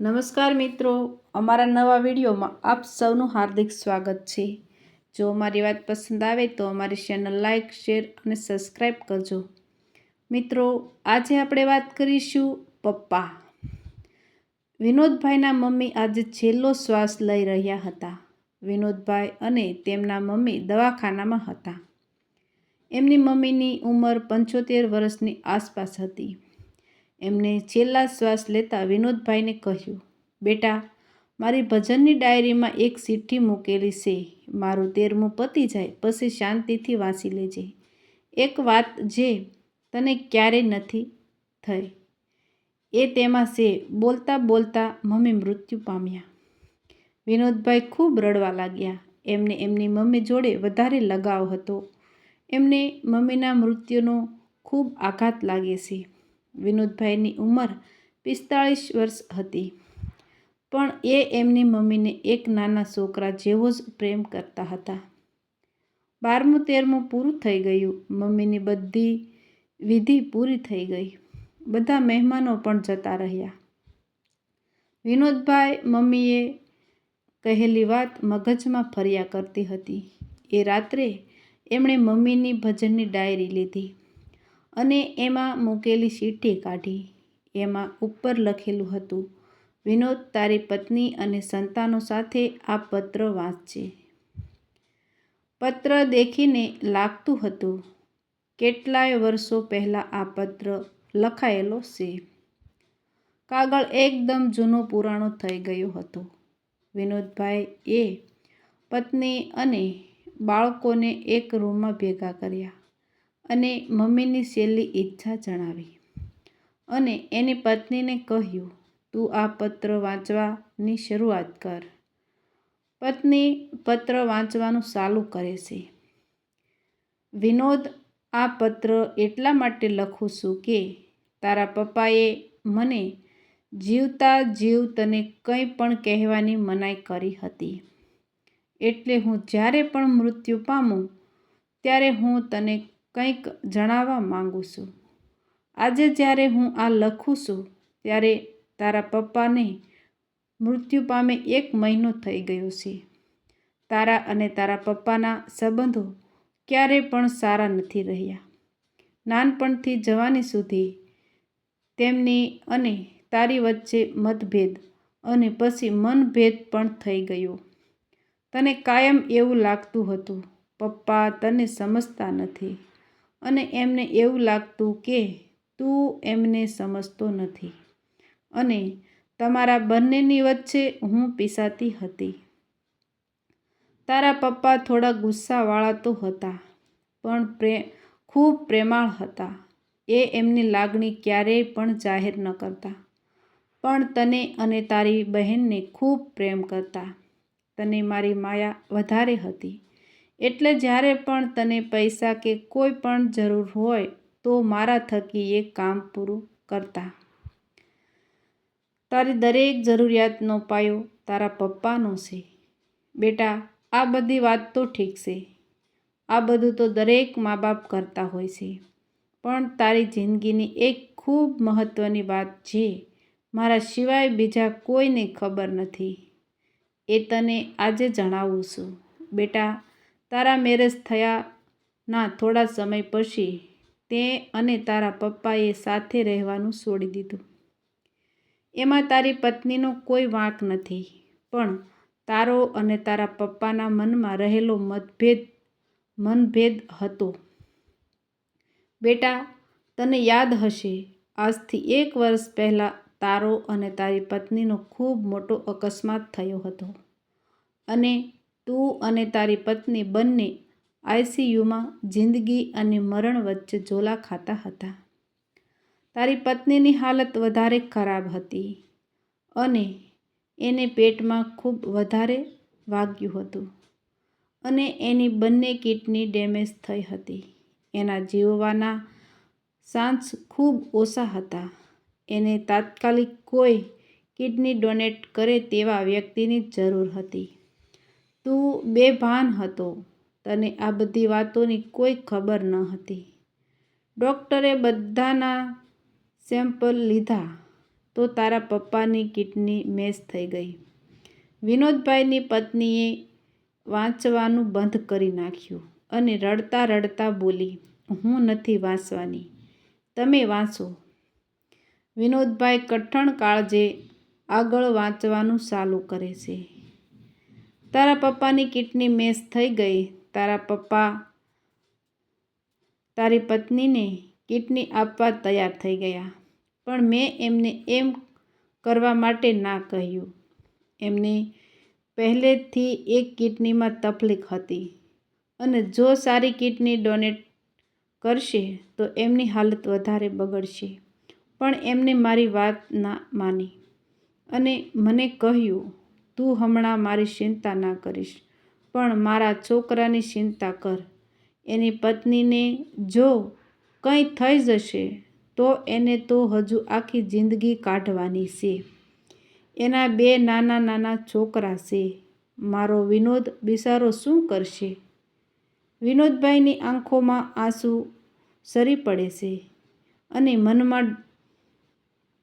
નમસ્કાર મિત્રો, અમારા નવા વિડીયોમાં આપ સૌનું હાર્દિક સ્વાગત છે. જો અમારી વાત પસંદ આવે તો અમારી ચેનલ લાઇક શેર અને સબસ્ક્રાઈબ કરજો. મિત્રો, આજે આપણે વાત કરીશું પપ્પા. વિનોદભાઈના મમ્મી આજે છેલ્લો શ્વાસ લઈ રહ્યા હતા. વિનોદભાઈ અને તેમના મમ્મી દવાખાનામાં હતા. એમની મમ્મીની ઉંમર પંચોતેર વર્ષની આસપાસ હતી. એમને છેલ્લા શ્વાસ લેતા વિનોદભાઈને કહ્યું, બેટા, મારી ભજનની ડાયરીમાં એક ચિઠ્ઠી મૂકેલી છે. મારું તેરમું પતી જાય, પછી શાંતિથી વાંચી લેજે. એક વાત જે તને ક્યારેય નથી થઈ. એ તેમાં છે, બોલતા બોલતા મમ્મી મૃત્યુ પામ્યા. વિનોદભાઈ ખૂબ રડવા લાગ્યા. એમને એમની મમ્મી જોડે વધારે લગાવ હતો. એમને મમ્મીના મૃત્યુનો ખૂબ આઘાત લાગે છે. વિનોદભાઈની ઉંમર પિસ્તાળીસ વર્ષ હતી. પણ એ એમની મમ્મીને એક નાના છોકરા જેવો જ પ્રેમ કરતા હતા. બારમું, તેરમું પૂરું થઈ ગયું. મમ્મીની બધી વિધિ પૂરી થઈ ગઈ. બધા મહેમાનો પણ જતા રહ્યા. વિનોદભાઈ મમ્મીએ કહેલી વાત મગજમાં ફર્યા કરતી હતી. એ રાત્રે એમણે મમ્મીની ભજનની ડાયરી લીધી. અને એમાં મૂકેલી ચીઠ્ઠી કાઢી. એમાં ઉપર લખેલું હતું, વિનોદ, તારી પત્ની અને સંતાનો સાથે આ પત્ર વાંચજે. પત્ર દેખીને લાગતું હતું, કેટલાય વર્ષો પહેલાં આ પત્ર લખાયેલો છે. કાગળ એકદમ જૂનો પુરાણો થઈ ગયો હતો. વિનોદભાઈ એ પત્ની અને બાળકોને એક રૂમમાં ભેગા કર્યા. અને મમ્મીની છેલ્લી ઈચ્છા જણાવી. અને એની પત્નીને કહ્યું, તું આ પત્ર વાંચવાની શરૂઆત કર. પત્ની પત્ર વાંચવાનું ચાલુ કરે છે. વિનોદ, આ પત્ર એટલા માટે લખું છું કે તારા પપ્પાએ મને જીવતા જીવ તને કંઈ પણ કહેવાની મનાઈ કરી હતી. એટલે હું જ્યારે પણ મૃત્યુ પામું, ત્યારે હું તને કંઈક જણાવવા માંગુ છું. આજે જ્યારે હું આ લખું છું, ત્યારે તારા પપ્પાને મૃત્યુ પામે એક મહિનો થઈ ગયો છે. તારા અને તારા પપ્પાના સંબંધો ક્યારે પણ સારા નથી રહ્યા. નાનપણથી જવાની સુધી તેમની અને તારી વચ્ચે મતભેદ અને પછી મનભેદ પણ થઈ ગયો. તને કાયમ એવું લાગતું હતું, પપ્પા તને સમજતા નથી. અને એમને એવું લાગતું કે તું એમને સમજતો નથી. અને તમારા બંનેની વચ્ચે હું પીસાતી હતી. તારા પપ્પા થોડા ગુસ્સાવાળા તો હતા, પણ પ્રે, ખૂબ પ્રેમાળ હતા. એ એમની લાગણી ક્યારેય પણ જાહેર ન કરતા. પણ તને અને તારી બહેનને ખૂબ પ્રેમ કરતા. તને મારી માયા વધારે હતી. એટલે જ્યારે પણ તને પૈસા કે કોઈ પણ જરૂર હોય, તો મારા થકી એ કામ પૂરું કરતા. તારી દરેક જરૂરિયાતનો પાયો તારા પપ્પાનો છે. બેટા, આ બધી વાત તો ઠીક છે. આ બધું તો દરેક મા બાપ કરતા હોય છે. પણ તારી જિંદગીની એક ખૂબ મહત્ત્વની વાત છે. મારા સિવાય બીજા કોઈને ખબર નથી. એ તને આજે જણાવું છું. બેટા તારા મેરેજ થયાના થોડા સમય પછી તે અને તારા પપ્પાએ સાથે રહેવાનું છોડી દીધું. એમાં તારી પત્નીનો કોઈ વાંક નથી, પણ તારો અને તારા પપ્પાના મનમાં રહેલો મતભેદ, મનભેદ હતો. બેટા, તને યાદ હશે, આજથી એક વર્ષ પહેલાં તારો અને તારી પત્નીનો ખૂબ મોટો અકસ્માત થયો હતો. અને તું અને તારી પત્ની બંને આઈસીયુમાં જિંદગી અને મરણ વચ્ચે ઝોલા ખાતા હતા. તારી પત્નીની હાલત વધારે ખરાબ હતી અને એને પેટમાં ખૂબ વધારે વાગ્યું હતું અને એની બંને કિડની ડેમેજ થઈ હતી. એના જીવવાના ચાન્સ ખૂબ ઓછા હતા. એને તાત્કાલિક કોઈ કિડની ડોનેટ કરે તેવા વ્યક્તિની જરૂર હતી. તું બેભાન હતો. તને આ બધી વાતોની કોઈ ખબર ન હતી. ડૉક્ટરે બધાના સેમ્પલ લીધા તો તારા પપ્પાની કિડની મેસ થઈ ગઈ. વિનોદભાઈની પત્નીએ વાંચવાનું બંધ કરી નાખ્યું અને રડતા રડતા બોલી, હું નથી વાંચવાની. તમે વાંચો. વિનોદભાઈ કઠણ કાળજે આગળ વાંચવાનું ચાલુ કરે છે. તારા પપ્પાની કિડની મેસ થઈ ગઈ. તારા પપ્પા તારી પત્નીને કિડની આપવા તૈયાર થઈ ગયા. પણ મેં એમને એમ કરવા માટે ના કહ્યું. એમને પહેલેથી એક કિડનીમાં તકલીફ હતી. અને જો સારી કિડની ડોનેટ કરશે, તો એમની હાલત વધારે બગડશે. પણ એમને મારી વાત ના માની. અને મને કહ્યું તું હમણાં મારી ચિંતા ના કરીશ, પણ મારા છોકરાની ચિંતા કર. એની પત્નીને જો કંઈ થઈ જશે, તો એને તો હજુ આખી જિંદગી કાઢવાની છે. એના બે નાના નાના છોકરા છે. મારો વિનોદ બિસારો શું કરશે? વિનોદભાઈની આંખોમાં આંસુ સરી પડે છે અને મનમાં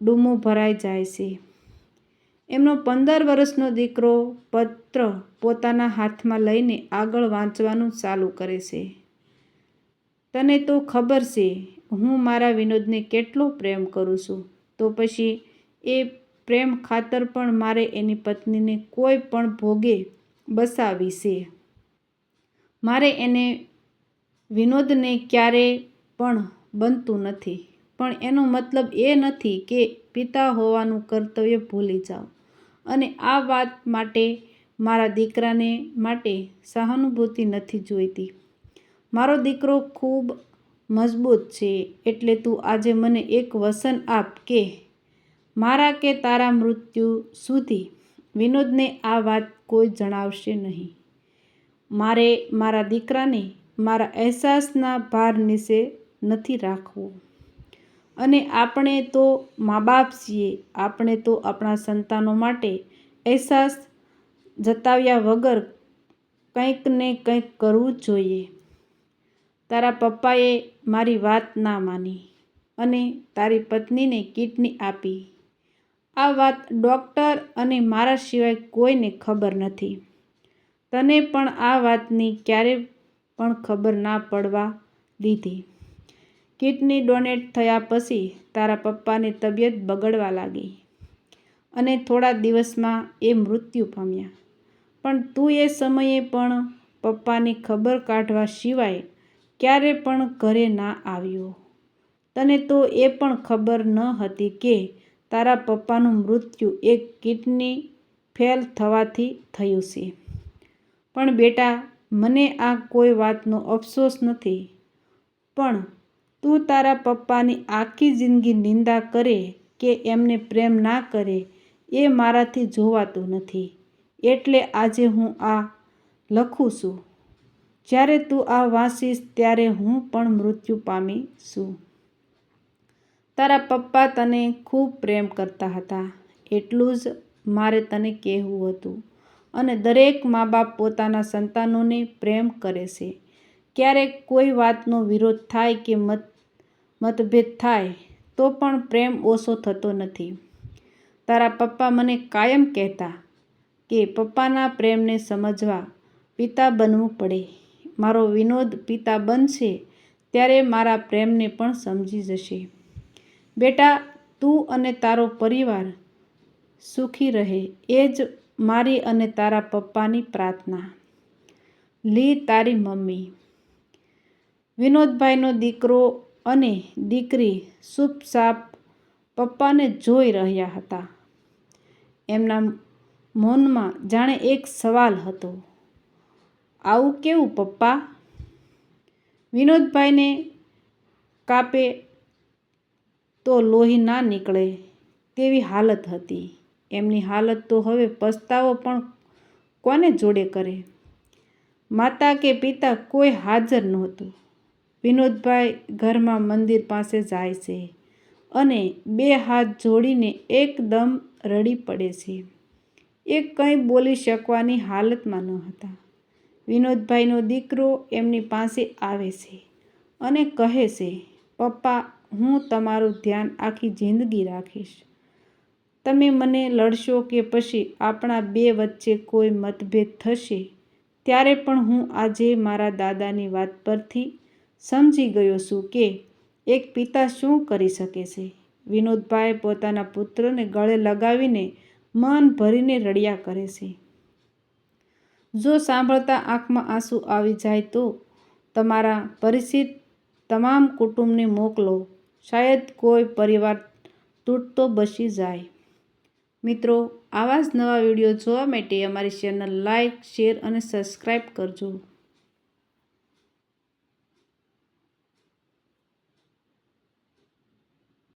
ડૂમો ભરાઈ જાય છે. એમનો પંદર વર્ષનો દીકરો પત્ર પોતાના હાથમાં લઈને આગળ વાંચવાનું ચાલુ કરે છે. તને તો ખબર છે, હું મારા વિનોદને કેટલો પ્રેમ કરું છું. તો પછી એ પ્રેમ ખાતર પણ મારે એની પત્નીને કોઈ પણ ભોગે બસાવી છે. મારે એને વિનોદને ક્યારે પણ બનતું નથી. પણ એનો મતલબ એ નથી કે પિતા હોવાનું કર્તવ્ય ભૂલી જાઓ. અને આ વાત માટે મારા દીકરાને માટે સહાનુભૂતિ નથી જોઈતી. મારો દીકરો ખૂબ મજબૂત છે, એટલે તું આજે મને એક વસન આપ કે મારા કે તારા મૃત્યુ સુધી વિનોદને આ વાત કોઈ જણાવશે નહીં. મારે મારા દીકરાને મારા અહેસાસના ભાર નીચે નથી રાખવો. અને આપણે તો મા બાપ છીએ, આપણે તો આપણા સંતાનો માટે અહેસાસ જતાવ્યા વગર કંઈક ને કંઈક કરવું જોઈએ. તારા પપ્પાએ મારી વાત ના માની અને તારી પત્નીને કિડની આપી. આ વાત ડૉક્ટર અને મારા સિવાય કોઈને ખબર નથી. તને પણ આ વાતની ક્યારે પણ ખબર ના પડવા દીધી. કિડની ડોનેટ થયા પછી તારા પપ્પાની તબિયત બગડવા લાગી અને થોડા દિવસમાં એ મૃત્યુ પામ્યા. પણ તું એ સમયે પણ પપ્પાની ખબર કાઢવા સિવાય ક્યારે પણ ઘરે ના આવ્યો. તને તો એ પણ ખબર ન હતી કે તારા પપ્પાનું મૃત્યુ એક કિડની ફેલ થવાથી થયું છે. પણ બેટા, મને આ કોઈ વાતનો અફસોસ નથી. પણ તું તારા પપ્પાની આખી જિંદગી નિંદા કરે કે એમને પ્રેમ ના કરે, એ મારાથી જોવાતું નથી. એટલે આજે હું આ લખું છું. જ્યારે તું આ વાંચીશ, ત્યારે હું પણ મૃત્યુ પામી છું. તારા પપ્પા તને ખૂબ પ્રેમ કરતા હતા. એટલું જ મારે તને કહેવું હતું. અને દરેક મા બાપ પોતાના સંતાનોને પ્રેમ કરે છે. ક્યારેક કોઈ વાતનો વિરોધ થાય કે મત મતભેદ થાય, તો પણ પ્રેમ ઓછો થતો નથી. તારા પપ્પા મને કાયમ કહેતા કે પપ્પાના પ્રેમને સમજવા પિતા બનવું પડે. મારો વિનોદ પિતા બનશે, ત્યારે મારા પ્રેમને પણ સમજી જશે. બેટા, તું અને તારો પરિવાર સુખી રહે, એ જ મારી અને તારા પપ્પાની પ્રાર્થના. લી તારી મમ્મી. વિનોદભાઈનો દીકરો અને દીકરી ચૂપચાપ પપ્પાને જોઈ રહ્યા હતા. એમના મૌનમાં જાણે એક સવાલ હતો. આવું કેવું, પપ્પા? વિનોદભાઈને કાપે તો લોહી ના નીકળે તેવી હાલત હતી. એમની હાલત તો હવે પસ્તાવો પણ કોને જોડે કરે? માતા કે પિતા કોઈ હાજર નહોતું. વિનોદભાઈ ઘરમાં મંદિર પાસે જાય છે અને બે હાથ જોડીને એકદમ રડી પડે છે. એ કંઈ બોલી શકવાની હાલતમાં ન હતા. વિનોદભાઈનો દીકરો એમની પાસે આવે છે અને કહે છે, પપ્પા, હું તમારું ધ્યાન આખી જિંદગી રાખીશ. તમે મને લડશો કે પછી આપણા બે વચ્ચે કોઈ મતભેદ થશે, ત્યારે પણ હું આજે મારા દાદાની વાત પરથી સમજી ગયો છું કે એક પિતા શું કરી શકે છે. વિનોદભાઈ પોતાના પુત્રને ગળે લગાવીને મન ભરીને રડ્યા કરે છે. જો સાંભળતા આંખમાં આંસુ આવી જાય તો તમારા પરિચિત તમામ કુટુંબને મોકલો. શાયદ કોઈ પરિવાર તૂટતો બસી જાય. મિત્રો, આવા જ નવા વીડિયો જોવા માટે અમારી ચેનલ લાઇક શેર અને સબસ્ક્રાઈબ કરજો.